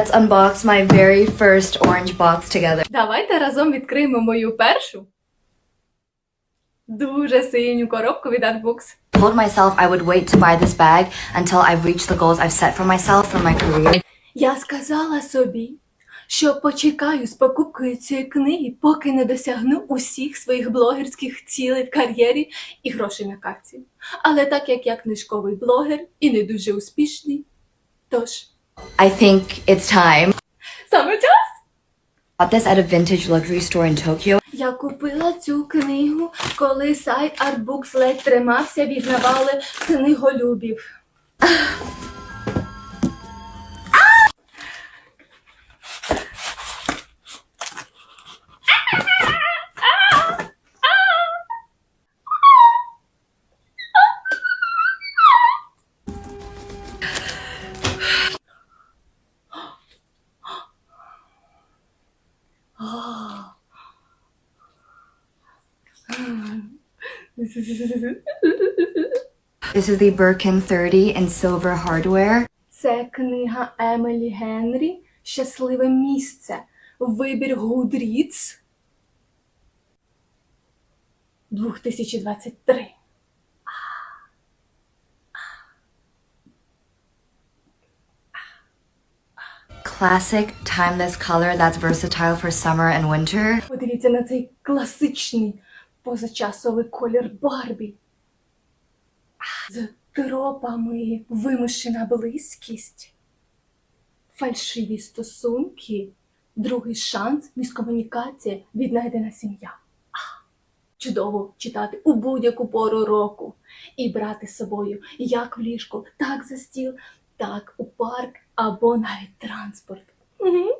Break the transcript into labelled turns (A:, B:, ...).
A: Let's unbox my very first orange box together.
B: Давайте разом відкриємо мою першу дуже синю коробку від Artbooks.
A: told myself I would wait to buy this bag until I've reached the goals I've set for myself for my career.
B: Я сказала собі, що почекаю з покупкою цієї книги, поки не досягну усіх своїх блогерських цілей в кар'єрі і грошей на карті. Але так як я книжковий блогер і не дуже успішний, тож
A: I think it's time.
B: саме час.
A: Bought this at a vintage luxury store in Tokyo.
B: Я купила цю книгу, коли сайт Artbooks ледь тримався від навали книголюбів.
A: This is the Birkin 30 in silver hardware.
B: Це книга Емелі Генрі Щасливе місце. Вибір Гудріц 2023.
A: Classic, timeless color that's versatile for summer and winter.
B: Подивіться на цей класичний позачасовий колір Барбі. З тропами вимушена близькість, фальшиві стосунки, другий шанс, міскомунікація, віднайдена сім'я. Чудово читати у будь-яку пору року і брати з собою як в ліжко, так за стіл, так, у парк або навіть транспорт. Угу.